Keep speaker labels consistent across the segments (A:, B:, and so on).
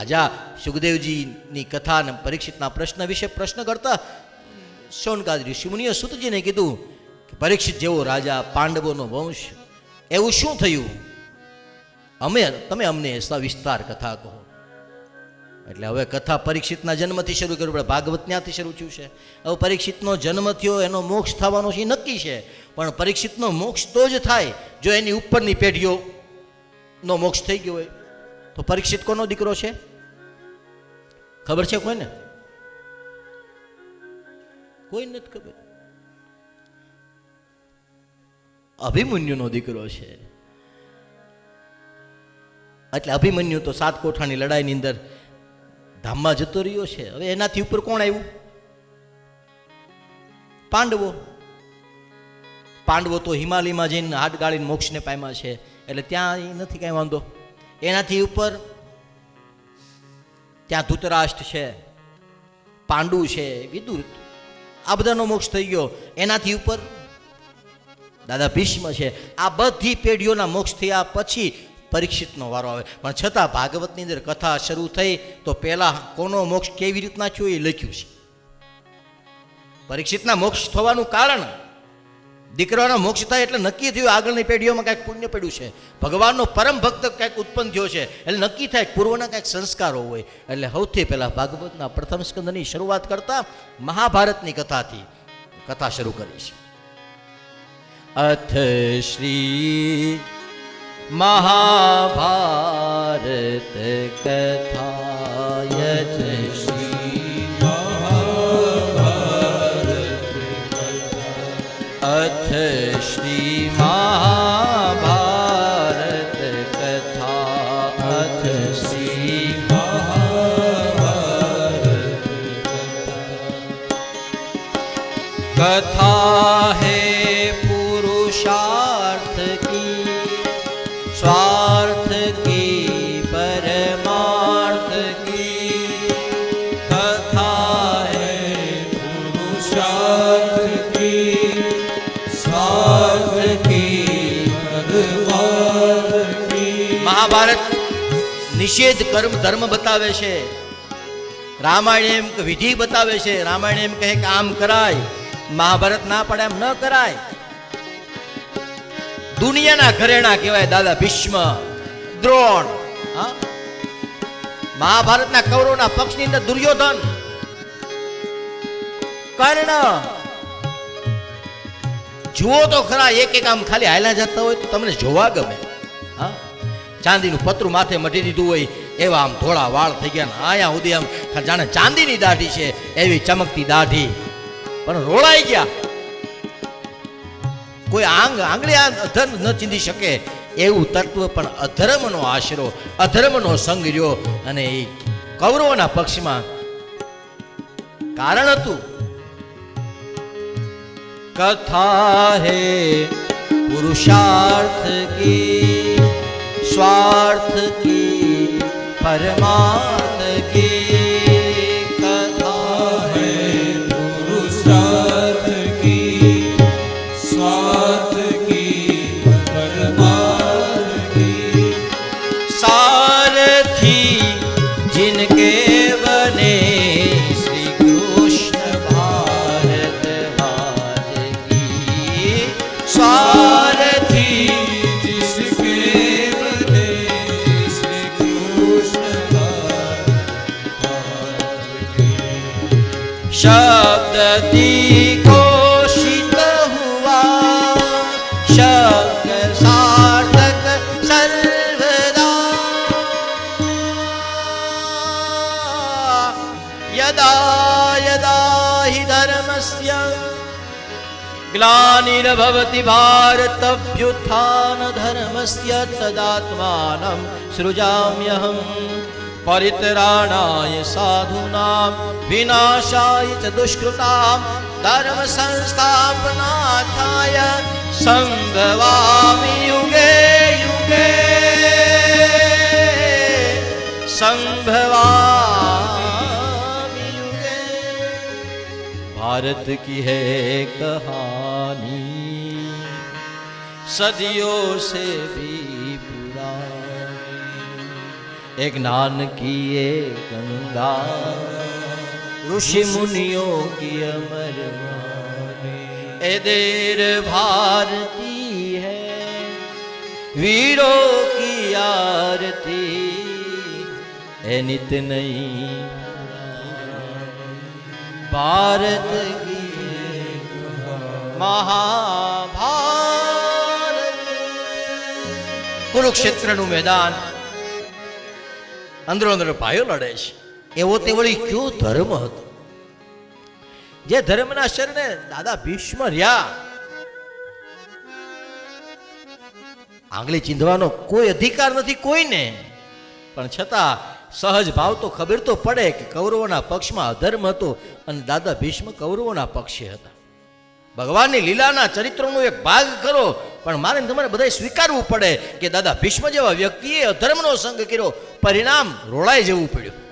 A: રાજા સુખદેવજીની કથા અને પરીક્ષિતના પ્રશ્ન વિશે પ્રશ્ન કરતા શૌનકાદ ઋષિમુનિએ સુતજીને કીધું કે પરીક્ષિત જેવો રાજા પાંડવોનો વંશ, એવું શું થયું? અમે, તમે અમને સવિસ્તાર કથા કહો. એટલે હવે કથા પરીક્ષિતના જન્મથી શરૂ કરવી પડે ભાગવત ત્યાંથી શરૂ થયું છે? હવે પરીક્ષિતનો જન્મ થયો, એનો મોક્ષ થવાનો છે નક્કી છે. પણ પરીક્ષિતનો મોક્ષ તો જ થાય, જો એની ઉપરની પેઢીઓનો મોક્ષ થઈ ગયો હોય. તો પરીક્ષિત કોનો દીકરો છે? ખબર છે કોઈને? કોઈ નથી ખબર. અભિમન્યુનો દીકરો છે. એટલે અભિમન્યુ તો સાત કોઠાની લડાઈની અંદર ધામમાં જતો રહ્યો છે. હવે એનાથી ઉપર કોણ આવ્યું? પાંડવો. પાંડવો તો હિમાલયમાં જઈને હાથ ગાળીને મોક્ષને પામ્યા છે. એટલે ત્યાં નથી કાંઈ વાંધો. એનાથી ઉપર ત્યાં ધૂતરાષ્ટ્ર છે, પાંડુ છે, વિદુર. આ બધાનો મોક્ષ થઈ ગયો. એનાથી ઉપર દાદા ભીષ્મ છે. આ બધી પેઢીઓના મોક્ષ થયા પછી પરીક્ષિતનો વારો આવે. પણ છતાં ભાગવતની અંદર કથા શરૂ થઈ તો પહેલાં કોનો મોક્ષ કેવી રીતના થયો એ લખ્યું છે. પરીક્ષિતના મોક્ષ થવાનું કારણ દીકરાનો મોક્ષ થાય એટલે નક્કી થયું આગળની પેઢીઓમાં કાંઈક પુણ્ય પડ્યું છે. ભગવાનનો પરમ ભક્ત કાંઈક ઉત્પન્ન થયો છે. એટલે નક્કી થાય પૂર્વના કાંઈક સંસ્કારો હોય. એટલે સૌથી પહેલાં ભાગવતના પ્રથમ સ્કંદની શરૂઆત કરતા મહાભારતની કથાથી કથા શરૂ કરી છે અથ શ્રી મહાભારત કથાય નિષેધ કર્મ ધર્મ બતાવે છે. રામાયણ એમ કે વિધિ બતાવે છે. રામાયણ એમ કહે કે આમ કરાય, મહાભારત ના પડે એમ ન કરાય. દુનિયાના ઘરેણા કહેવાય દાદા ભીષ્મ, દ્રોણ, હા? મહાભારતના કૌરવના પક્ષની અંદર દુર્યોધન, કર્ણ. જુઓ તો ખરા એક એક આમ ખાલી હાલ્યા જતા હોય તો તમને જોવા ગમે. ચાંદીનું પતરું માથે મઢી દીધું હોય એવા આમ ધોળા વાળ થઈ ગયા આયા સુધી આમ જાણે ચાંદીની દાઢી છે એવી ચમકતી દાઢી. પણ રોળાઈ ગયા. કોઈ આંગ, આંગળી અધર્મ ન ચીંધી શકે એવું તત્વ પણ અધર્મનો આશરો, અધર્મનો સંગ રહ્યો અને એ કૌરવોના પક્ષમાં કારણ હતું. કથા હે પુરુષાર્થ કી स्वार्थ की परमार्थ અખિલ ભવતિ ભારતભ્યુત્થાન ધર્મસ્ય તદાત્માનમ સૃજામ્યહમ પરિતરાણાય સાધુનામ વિનાશાય ચ દુષ્કૃતામ ધર્મ સંસ્થાપનાથાય સંભવામિ યુગે યુગે સંભવામિ યુગે ભારત કી હે કહાની सदियों से भी पूरा एक नान की गंगा ऋषि मुनियों की अमर ए देर भारती है, वीरों की आरती। ए नित नहीं भारत की महाभारत। કુરુક્ષેત્રનું મેદાન. અંદરો અંદર ભાઈઓ લડે છે. એવો તે વળી કયો ધર્મ હતો? જે ધર્મના શરણે દાદા ભીષ્મ રહ્યા. આંગળી ચીંધવાનો કોઈ અધિકાર નથી કોઈને. પણ છતાં સહજ ભાવ તો ખબર તો પડે કે કૌરવોના પક્ષમાં અધર્મ હતો અને દાદા ભીષ્મ કૌરવોના પક્ષે હતા. ભગવાનની લીલાના ચરિત્રનો એક ભાગ કરો પણ મારે તમારે બધાએ સ્વીકારવું પડે કે દાદા ભીષ્મ જેવા વ્યક્તિએ અધર્મનો સંગ કર્યો, પરિણામ રોળાઈ જવું પડ્યું.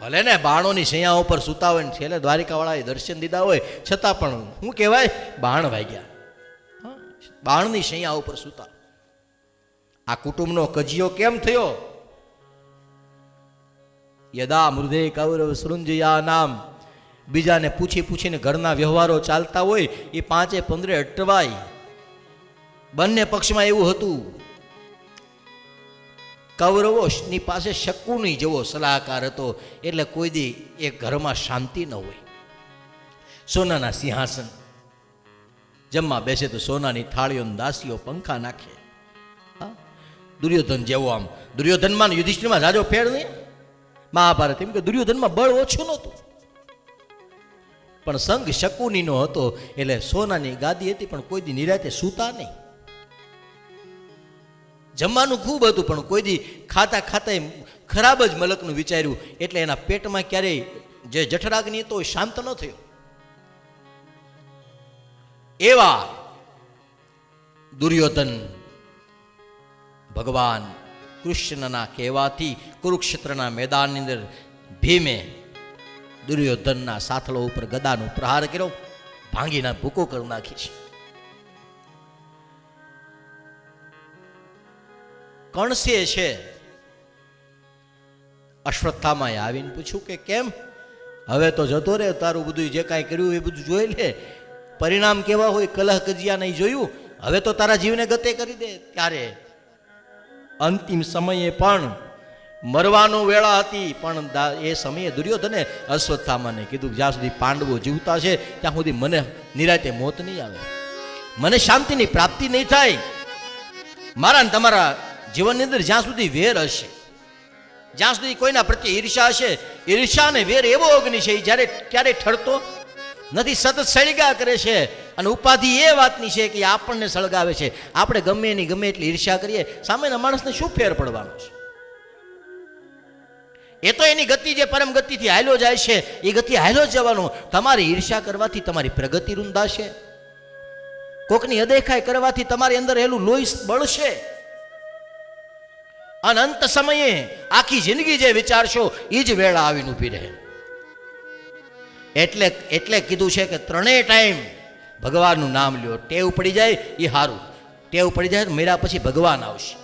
A: ભલે ને બાણોની શૈયા ઉપર સુતા હોય ને છેલ્લે દ્વારિકાવાળાએ દર્શન દીધા હોય, છતાં પણ શું કહેવાય, બાણ વાગ્યા. બાણની શૈયા ઉપર સુતા. આ કુટુંબનો કજિયો કેમ થયો? યદા મૃદે કૌરવ સૃંજયા નામ બીજાને પૂછી પૂછીને ઘરના વ્યવહારો ચાલતા હોય, એ પાંચે પંદરે અટવાય. બંને પક્ષમાં એવું હતું. કૌરવોની પાસે શકુની જેવો સલાહકાર હતો, એટલે કોઈ દી એ ઘરમાં શાંતિ ન હોય. સોનાના સિંહાસન જમવા બેસે તો સોનાની થાળીઓ દાસીઓ પંખા નાખે. દુર્યોધન જેવો આમ. દુર્યોધનમાં યુધિષ્ઠિરમાં જાજો ફેર નહીં. મહાભારત એમ કે દુર્યોધનમાં બળ ઓછું નહોતું. પણ સંઘ શકુનીનો હતો. એટલે સોનાની ગાદી હતી, પણ કોઈ દી નિરાતે સૂતા નહીં. જમવાનું ખૂબ હતું, પણ કોઈ દી ખાતા ખાતા ખરાબ જ મલકનું વિચાર્યું. એટલે એના પેટમાં ક્યારેય જે જઠરાગ્નિ હતો, એ શાંત ન થયો. એવા દુર્યોધન ભગવાન કૃષ્ણના કહેવાથી કુરુક્ષેત્રના મેદાનની અંદર ભીમે દુર્યોધનના સાથળો ઉપર ગદાનો પ્રહાર કર્યો, ભાંગીના ભૂકો કરી નાખી છે. કણસે છે? અશ્વત્થામાં આવીને પૂછ્યું કે કેમ? હવે તો જતો રે, તારું બધું જે કાંઈ કર્યું એ બધું જોઈ લે. પરિણામ કેવા હોય, કલહ કજિયા નહીં જોયું. હવે તો તારા જીવને ગતે કરી દે. ત્યારે અંતિમ સમયે પણ મરવાનો વેળા હતી, પણ એ સમયે દુર્યોધને અશ્વત્થામાને કીધું જ્યાં સુધી પાંડવો જીવતા છે, ત્યાં સુધી મને નિરાતે મોત નહીં આવે. મને શાંતિની પ્રાપ્તિ નહીં થાય. મારા તમારા જીવનની અંદર જ્યાં સુધી વેર હશે, જ્યાં સુધી કોઈના પ્રત્યે ઈર્ષા હશે, ઈર્ષા અને વેર એવો અગ્નિ છે જ્યારે ક્યારેય ઠરતો નથી, સતત સળગા કરે છે, અને ઉપાધિ એ વાતની છે કે આપણને સળગાવે છે. આપણે ગમે એની ગમે એટલી ઈર્ષા કરીએ, સામેના માણસને શું ફેર પડવાનો છે? એ તો એની ગતિ જે પરમ ગતિથી હાલ્યો જાય છે, એ ગતિ હાલ્યો જ જવાનો. તમારી ઈર્ષા કરવાથી તમારી પ્રગતિ રૂંધાશે. કોકની અદેખાઈ કરવાથી તમારી અંદર એલું લોહી બળશે. અને અંત સમયે આખી જિંદગી જે વિચારશો એ જ વેળા આવીને ઊભી રહે. એટલે એટલે કીધું છે કે ત્રણેય ટાઈમ ભગવાનનું નામ લ્યો. ટેવ પડી જાય એ સારું ટેવ પડી જાય મેરા પછી ભગવાન આવશે.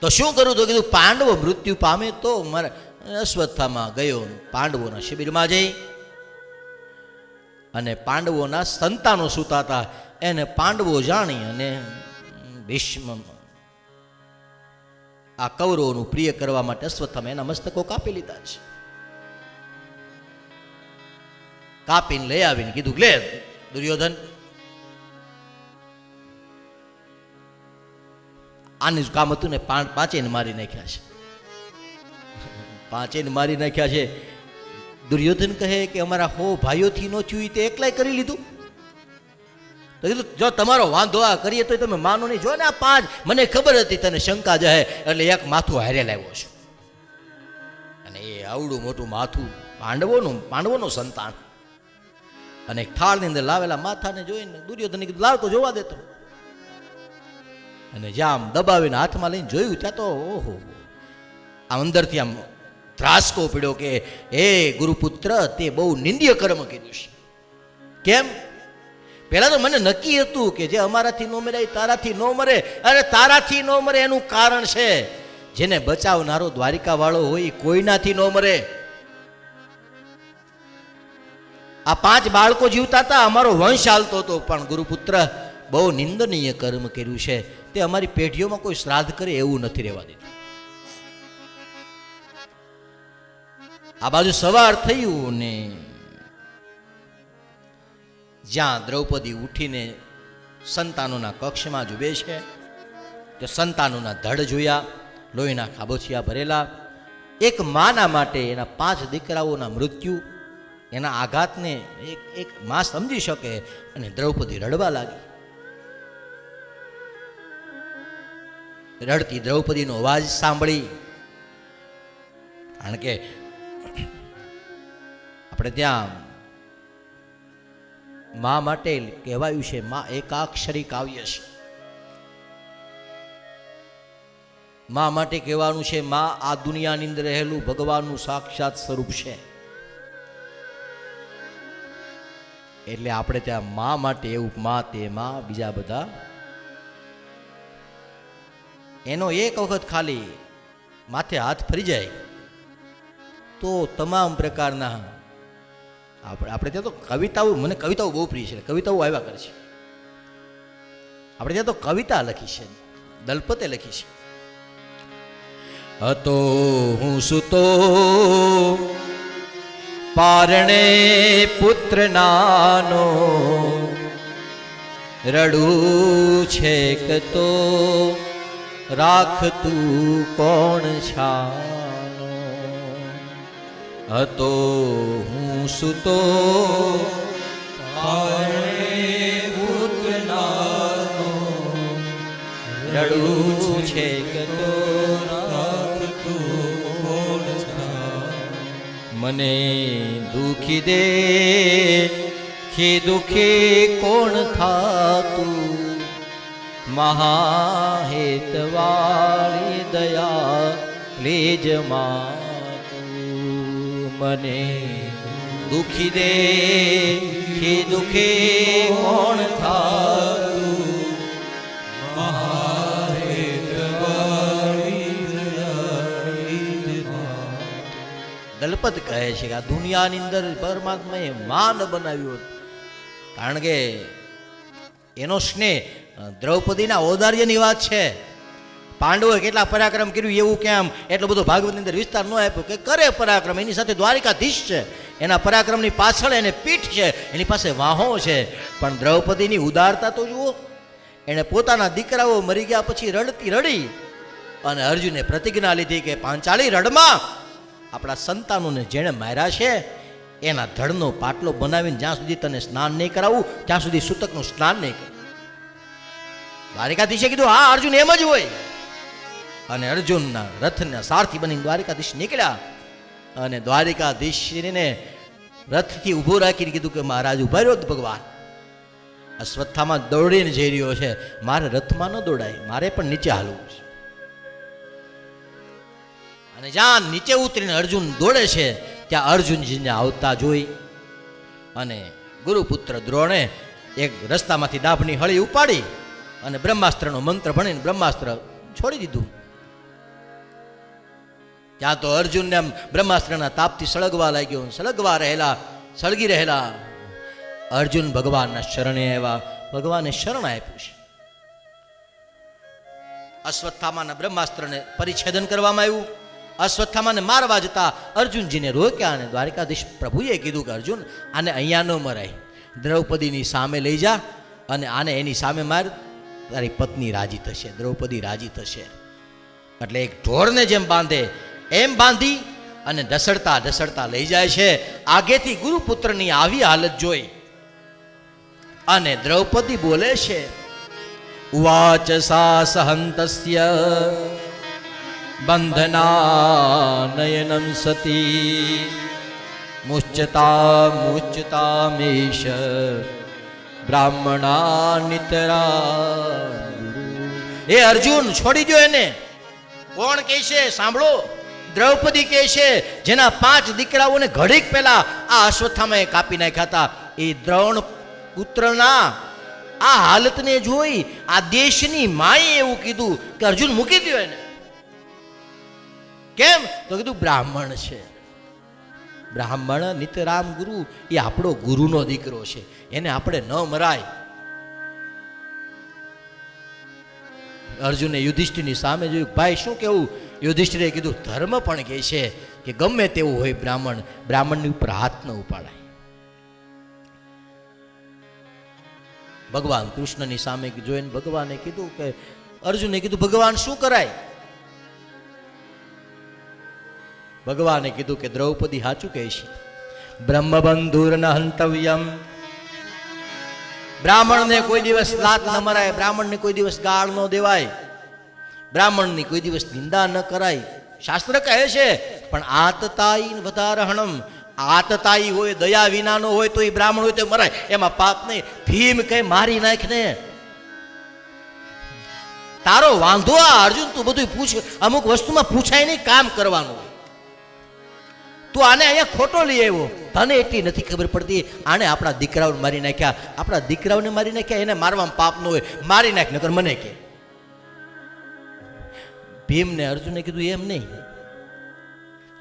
A: તો શું કરું? તો કીધું, પાંડવો મૃત્યુ પામે તો મારે અશ્વત્થામાં ગયો પાંડવોના શિબિરમાં જઈ અને પાંડવોના સંતાનો સૂતા હતા. એને પાંડવો જાણી અને ભીષ્મ આ કૌરવોનું પ્રિય કરવા માટે અશ્વત્થામાં એના મસ્તકો કાપી લીધા છે. કાપીને લઈ આવીને કીધું, લે દુર્યોધન આનું કામ હતું ને પાંચ પાંચેને મારી નાખ્યા છે. પાંચેને મારી નાખ્યા છે. દુર્યોધન કહે કે અમારા હો ભાઈઓથી નો થયું તે એકલાય કરી લીધું. તો કીધું, જો તમારો વાંધો આ કરીએ તો તમે માનો નહીં. જો ને આ પાંચ, મને ખબર હતી તને શંકા જહે એટલે એક માથું હારે લાવ્યો છું. અને એ આવડું મોટું માથું પાંડવોનું પાંડવોનું સંતાન. અને એક થાળની અંદર લાવેલા માથાને જોઈને દુર્યોધન કીધું, લાવ તો જોવા દેતો અને જ્યાં આમ દબાવીને હાથમાં લઈને જોયું ત્યાં તો, ઓહો. આમ અંદરથી આમ ત્રાસકો પડ્યો કે એ ગુરુપુત્ર, તે બહુ નિંદ્ય કર્મ કીધું છે. કેમ? પહેલાં તો મને નક્કી હતું કે જે અમારાથી ન મરે, એ તારાથી ન મરે. અરે, તારાથી ન મરે એનું કારણ છે, જેને બચાવનારો દ્વારિકાવાળો હોય, એ કોઈનાથી ન મરે. આ પાંચ બાળકો જીવતા હતા, અમારો વંશ હાલતો હતો, પણ ગુરુપુત્ર બહુ નિંદનીય કર્મ કર્યું છે. તે અમારી પેઢીઓમાં કોઈ શ્રાદ્ધ કરે એવું નથી રહેવા દેતું. આ બાજુ સવાર થયું ને જ્યાં દ્રૌપદી ઉઠીને સંતાનોના કક્ષમાં જ ઊભે છે, તે સંતાનોના ધડ જોયા, લોહીના ખાબોચિયા ભરેલા. એક માના માટે એના પાંચ દીકરાઓના મૃત્યુ, એના આઘાતને એક એક માં સમજી શકે અને દ્રૌપદી રડવા લાગી. રડતી દ્રૌપદીનો અવાજ સાંભળી. કારણ કે આપણે ત્યાં મા માટે કહેવાયું છે, મા એકાક્ષરી કાવ્ય છે. મા માટે કહેવાનું છે, મા, આ દુનિયાની અંદર રહેલું ભગવાનનું સાક્ષાત સ્વરૂપ છે. એટલે આપણે ત્યાં મા માટે એવું, મા, તે, મા, બીજા બધા એનો એક વખત ખાલી માથે હાથ ફરી જાય, તો તમામ પ્રકારના, આપણે આપણે ત્યાં તો કવિતાઓ, મને કવિતાઓ બહુ પ્રિય છે, કવિતાઓ આવ્યા કરે છે. આપણે ત્યાં તો કવિતા લખી છે, દલપતે લખી છે. હતો હું સુતો, પારણે પુત્ર નાનો રડું છે કતો રાખતું કોણ છાનો? હતો હું સુતો રડું છે કતો મને દુખી દે, ખે દુખે કોણ થાતું? મહાહેતવાળી દયા લેજ મને દુખી દે કે દુખે કોણ થાતું? દલપત કહે છે કે આ દુનિયાની અંદર પરમાત્માએ માન બનાવ્યું કારણ કે એનો સ્નેહ દ્રૌપદીના ઔદાર્યની વાત છે. પાંડવોએ કેટલા પરાક્રમ કર્યું એવું કેમ? એટલો બધો ભાગવતની અંદર વિસ્તાર ન આપ્યો કે કરે પરાક્રમ. એની સાથે દ્વારિકાધીશ છે. એના પરાક્રમની પાછળ એને પીઠ છે. એની પાસે વાહો છે. પણ દ્રૌપદીની ઉદારતા તો જુઓ. એણે પોતાના દીકરાઓ મરી ગયા પછી રડતી રડી અને અર્જુને પ્રતિજ્ઞા લીધી કે પાંચાળી રડમાં. આપણા સંતાનોને જેણે માર્યા છે, એના ધડનો પાટલો બનાવીને જ્યાં સુધી તને સ્નાન નહીં કરાવું, ત્યાં સુધી સૂતકનું સ્નાન નહીં કરું. દ્વારિકાધીશે કીધું, હા, અર્જુન, એમ જ હોય. અને અર્જુનના રથના સારથી બની દ્વારિકાધીશ નીકળ્યા. અને દ્વારિકાધીશને રથથી ઊભો રાખીને કીધું કે, મહારાજ ઊભા રહ્યો ભગવાન. અશ્વત્થામાં દોડીને જઈ રહ્યો છે. મારે રથમાં ન દોડાય, મારે પણ નીચે હાલવું છે. અને જ્યાં નીચે ઉતરીને અર્જુન દોડે છે, ત્યાં અર્જુનજીને આવતા જોઈ અને ગુરુપુત્ર દ્રોણે એક રસ્તામાંથી ડાભની હળી ઉપાડી. અને બ્રહ્માસ્ત્રનો મંત્ર ભણીને બ્રહ્માસ્ત્ર છોડી દીધું. ત્યાં તો અર્જુનને એમ બ્રહ્માસ્ત્રના તાપથી સળગવા લાગ્યો સળગવા રહેલા, સળગી રહેલા. અર્જુન ભગવાનના શરણે આવ્યા. ભગવાને શરણ આપ્યું છે. અશ્વત્થામાના બ્રહ્માસ્ત્રને પરિચ્છેદન કરવામાં આવ્યું. અશ્વત્થામાને મારવા જતા અર્જુનજીને રોક્યા અને દ્વારિકાધીશ પ્રભુએ કીધું કે, અર્જુન, આને અહીંયા ન મરાય. દ્રૌપદીની સામે લઈ જા અને આને એની સામે માર. તારી પત્ની રાજી થશે, દ્રૌપદી રાજી થશે. એટલે એક ઢોરને જેમ બાંધે, એમ બાંધી અને ઢસડતા ઢસડતા લઈ જાય છે. આગેથી ગુરુપુત્રની આવી હાલત જોઈ. અને દ્રૌપદી બોલે છે ઉવાચ સા સહંતસ્ય બંધનાનયનમ સતી, મુચ્યતા મુચ્યતામેશ બ્રાહ્મણા નિતરા એ અર્જુન, છોડી દો એને. કોણ કહે છે સાંભળો. દ્રૌપદી કહે છે જેના પાંચ દીકરાઓને ઘડીક પહેલા આ અશ્વત્થામાએ કાપી નાખ્યા હતા. એ દ્રોણ પુત્રના આ હાલતને જોઈ આ દેશની માએ એવું કીધું કે અર્જુન મૂકી દો એને. કેમ? તો કીધું, બ્રાહ્મણ છે. બ્રાહ્મણ નિતરામ ગુરુ એ આપણો ગુરુનો દીકરો છે. એને આપણે ન મરાય. અર્જુને યુધિષ્ઠિરની સામે જોયું, ભાઈ, શું કેવું? યુધિષ્ઠિરે કીધું, ધર્મ પણ કહે છે કે ગમે તેવું હોય બ્રાહ્મણ, બ્રાહ્મણની ઉપર હાથ ન ઉપાડાય. ભગવાન કૃષ્ણની સામે જોઈને ભગવાને કીધું કે, અર્જુને કીધું, ભગવાન શું કરાય? ભગવાને કીધું કે દ્રૌપદી સાચું કહે છે. બ્રહ્મબંધુર ન હંતવ્યમ. બ્રાહ્મણને કોઈ દિવસ લાત ન મરાય, બ્રાહ્મણને કોઈ દિવસ ગાળ ન દેવાય. બ્રાહ્મણની કોઈ દિવસ નિંદા ન કરાય. શાસ્ત્ર કહે છે, પણ આતતાઈ વધારહણમ. આતતાઈ હોય, દયા વિનાનો હોય, તો એ બ્રાહ્મણ હોય તો મરાય. એમાં પાપ નહીં. ભીમ કઈ મારી નાખ ને તારો વાંધો આ, અર્જુન, તું બધું પૂછ. અમુક વસ્તુમાં પૂછાય નહીં, કામ કરવાનું. તું આને અહીંયા ખોટો લઈ આવ્યો? તને એટલી નથી ખબર પડતી? આને આપણા દીકરાઓને મારી નાખ્યા. આપણા દીકરાઓને મારી નાખ્યા, એને મારવામાં પાપ ન હોય. મારી નાખ, નકર મને કે. ભીમને અર્જુને કીધું, એમ નહીં.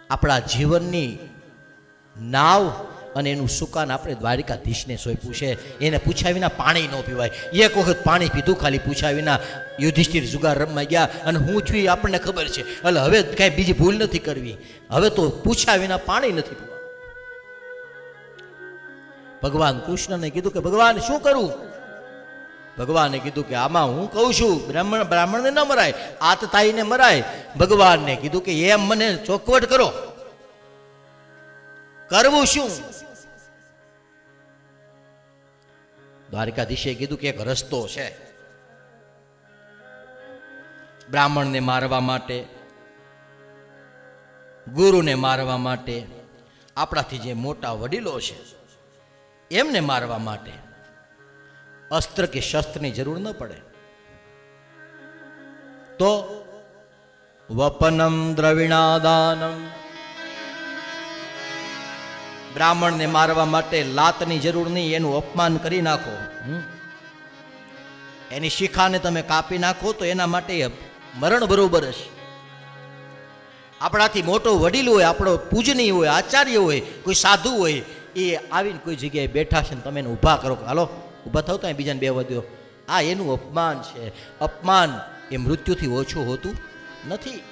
A: આપણા જીવનની નાવ અને એનું સુકાન આપણે દ્વારિકાધીશને સોંપ્યું છે. એને પૂછ્યા વિના પાણી ન પીવાય. એક વખત પાણી પીધું, ખાલી પૂછ્યા વિના યુધિષ્ઠિર જુગાર રમવા ગયા અને હું છું એ આપણને ખબર છે. એટલે હવે કાંઈ બીજી ભૂલ નથી કરવી. હવે તો પૂછ્યા વિના પાણી નથી પીવા. ભગવાન કૃષ્ણને કીધું કે, ભગવાન, શું કરું? ભગવાને કીધું કે, આમાં હું કહું છું, બ્રાહ્મણ, બ્રાહ્મણને ન મરાય, આતતાઈને મરાય. ભગવાનને કીધું કે, એમ મને ચોખવટ કરો. કરવું શું? દ્વારકાધીશે કીધું કે એક રસ્તો છે. બ્રાહ્મણને મારવા માટે, ગુરુને મારવા માટે, આપણાથી જે મોટા વડીલો છે, એમને મારવા માટે અસ્ત્ર કે શસ્ત્રની જરૂર ન પડે. તો વપનમ દ્રવિણાદાનમ બ્રાહ્મણને મારવા માટે લાતની જરૂર નહીં, એનું અપમાન કરી નાખો? એની શિખાને તમે કાપી નાખો તો એના માટે મરણ બરોબર હશે. આપણાથી મોટો વડીલ હોય, આપણો પૂજનીય હોય, આચાર્ય હોય, કોઈ સાધુ હોય, એ આવીને કોઈ જગ્યાએ બેઠા છે ને તમે એને ઊભા કરો હાલો, ઊભા થાવ તો બીજાને બે વધ્યો આ એનું અપમાન છે. અપમાન એ મૃત્યુથી ઓછું હોતું નથી.